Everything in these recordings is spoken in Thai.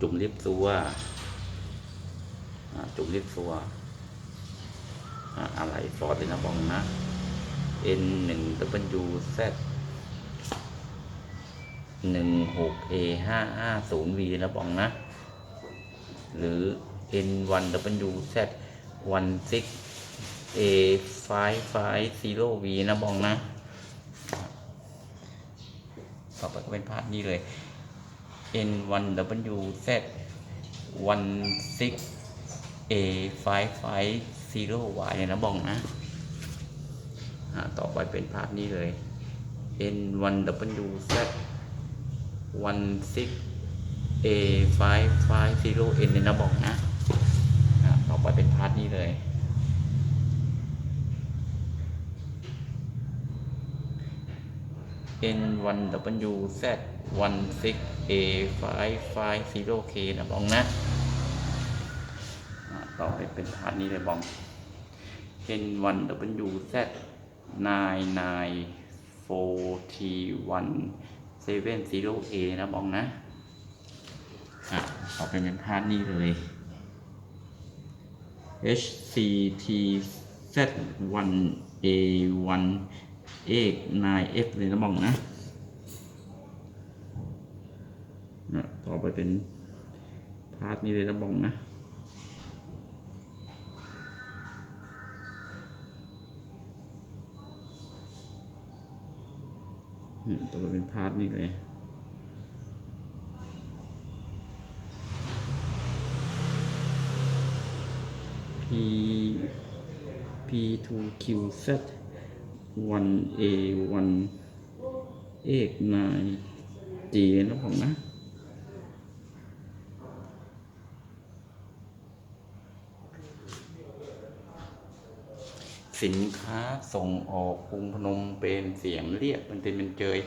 จุ่มเรียบตัวจุ่มเรียบตัวอะไรฟอร์ดเลยนะบองนะ N หนึ่ง W Z หนึ่งหก A ห้าห้าศูนย์ V นะบองนะ หรือ N 1 W Z 1 6 A 5 5 0 V นะบองนะ ต่อไปก็เป็นภาพนี้เลย N 1 W Z 1 6 A 5 5 0 Y นะบองนะต่อไปเป็นภาพนี้เลย N 1 W Z 1 6 A 5 5 0 N เนี่ยนะบอกนะต่อไปเป็นพาร์ทนี้เลย N 1 W Z 1 6 A 5 5 0 K นะบองนะ ต่อไปเป็นพาร์ทนี้เลยบอง N 1 W Z 9 9 4 T 1 7 0 A นะบองนะ ต่อไปเป็นพาร์ทนี้เลย HCTZ1A1 HCT Z 1 A 1 A 9 F เลยนะบองนะนะต่อไปเป็นพาร์ทนี้เลยนะบองนะต่อไปเป็นพาร์ทนี้เลย P P2Q Z 1A 1 8 9 G นายจีนะผมนะสินค้าส่งออกกรุงพนมเป็นเสียงเรียกมันเป็นเป็นเจย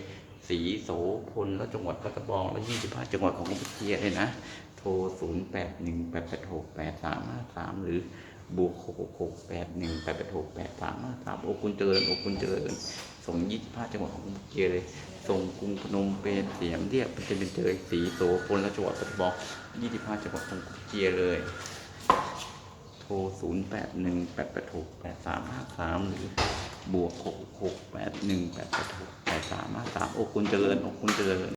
สีโสพลและจังหวัดปัตตาบองและยี่สิบห้าจังหวัดของกัมพูชีเลยนะ โทรศูนย์แปดหนึ่งแปดแปดหกแปดสามสามหรือ บวกหกหกแปดหนึ่งแปดแปดหกแปดสามห้าสามโอคุณเจริญโอคุณเจริญส่งยี่สิบห้าจังหวัดของกัมพูชีเลยส่งกรุงพนมเป็นเสียงเรียกเป็นเป็นเจยสีโสพลและจังหวัดปัตตาบองยี่สิบห้าจังหวัดของกัมพูชีเลย โทร0 8 1 8 8 6 8 3 5 3หกแปดสามสามหรือบวก6 6 8 1 8 8 6 8 3 5 3โอคุณเจริญโอคุณเจริญ